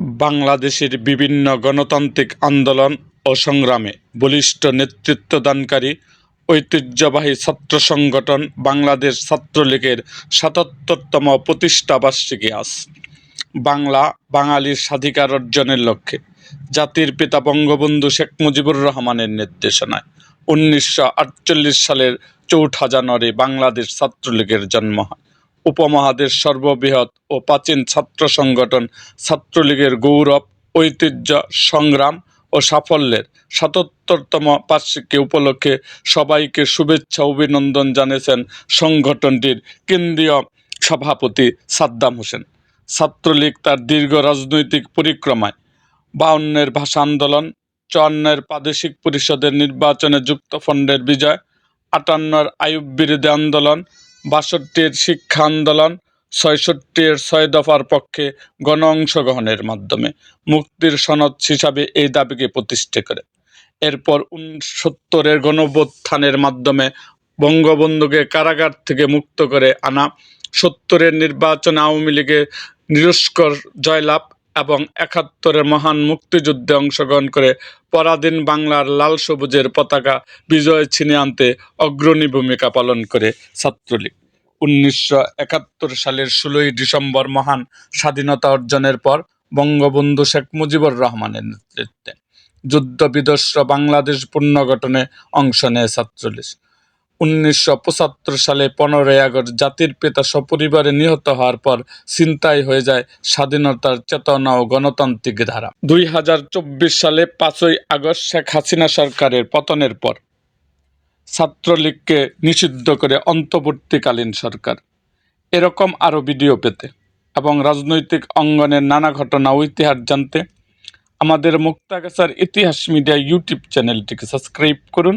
বাংলাদেশের বিভিন্ন গণতান্ত্রিক আন্দোলন ও সংগ্রামে বলিষ্ঠ নেতৃত্বদানকারী ঐতিহ্যবাহী ছাত্র সংগঠন বাংলাদেশ ছাত্রলীগের সাতাত্তরতম প্রতিষ্ঠাবার্ষিকী আজ। বাংলা বাঙালির স্বাধিকার অর্জনের লক্ষ্যে জাতির পিতা বঙ্গবন্ধু শেখ মুজিবুর রহমানের নির্দেশনায় উনিশশো আটচল্লিশ সালের চৌঠা জানুয়ারি বাংলাদেশ ছাত্রলীগের জন্ম হয়। উপমহাদেশ সর্ববৃহৎ ও প্রাচীন ছাত্র সংগঠন ছাত্রলীগের গৌরব, ঐতিহ্য, সংগ্রাম ও সাফল্যের সাতাত্তরতম বার্ষিকী উপলক্ষে সবাইকে শুভেচ্ছা, অভিনন্দন জানিয়েছেন সংগঠনটির কেন্দ্রীয় সভাপতি সাদ্দাম হোসেন। ছাত্রলীগ তার দীর্ঘ রাজনৈতিক পরিক্রমায় বাউন্নের ভাষা আন্দোলন, চুয়ান্নের প্রাদেশিক পরিষদের নির্বাচনে যুক্তফ্রন্টের বিজয়, আটান্নর আয়ুব বিরোধী আন্দোলন বাষট্টির শিক্ষা আন্দোলন, ছয়ষট্টির ছয় দফার পক্ষে গণ অংশগ্রহণের মাধ্যমে মুক্তির সনদ হিসাবে এই দাবিকে প্রতিষ্ঠা করে। এরপর সত্তরের গণভ্যুত্থানের মাধ্যমে বঙ্গবন্ধুকে কারাগার থেকে মুক্ত করে আনা, সত্তরের নির্বাচনে আওয়ামী লীগের নিরস্কর জয়লাভ এবং একাত্তরের মহান মুক্তিযুদ্ধে অংশগ্রহণ করে পরাধীন বাংলার লাল সবুজের পতাকা বিজয় ছিনিয়ে আনতে অগ্রণী ভূমিকা পালন করে ছাত্রলীগ। উনিশশো একাত্তর সালের ষোলোই ডিসেম্বর মহান স্বাধীনতা অর্জনের পর বঙ্গবন্ধু শেখ মুজিবুর রহমানের নেতৃত্বে যুদ্ধ বিধ্বস্ত বাংলাদেশ পুনর্গঠনে অংশ নেয় ছাত্রলীগ। উনিশশো পঁচাত্তর সালে পনেরোই আগস্ট জাতির পিতা সপরিবারে নিহত হওয়ার পর ছিনতাই হয়ে যায় স্বাধীনতার চেতনা ও গণতান্ত্রিক ধারা। দুই হাজার চব্বিশ সালে পাঁচই আগস্ট শেখ হাসিনা সরকারের পতনের পর ছাত্রলীগকে নিষিদ্ধ করে অন্তর্বর্তীকালীন সরকার। এরকম আরও ভিডিও পেতে এবং রাজনৈতিক অঙ্গনের নানা ঘটনা ও ইতিহাস জানতে আমাদের মুক্তাগাছার ইতিহাস মিডিয়া ইউটিউব চ্যানেলটিকে সাবস্ক্রাইব করুন।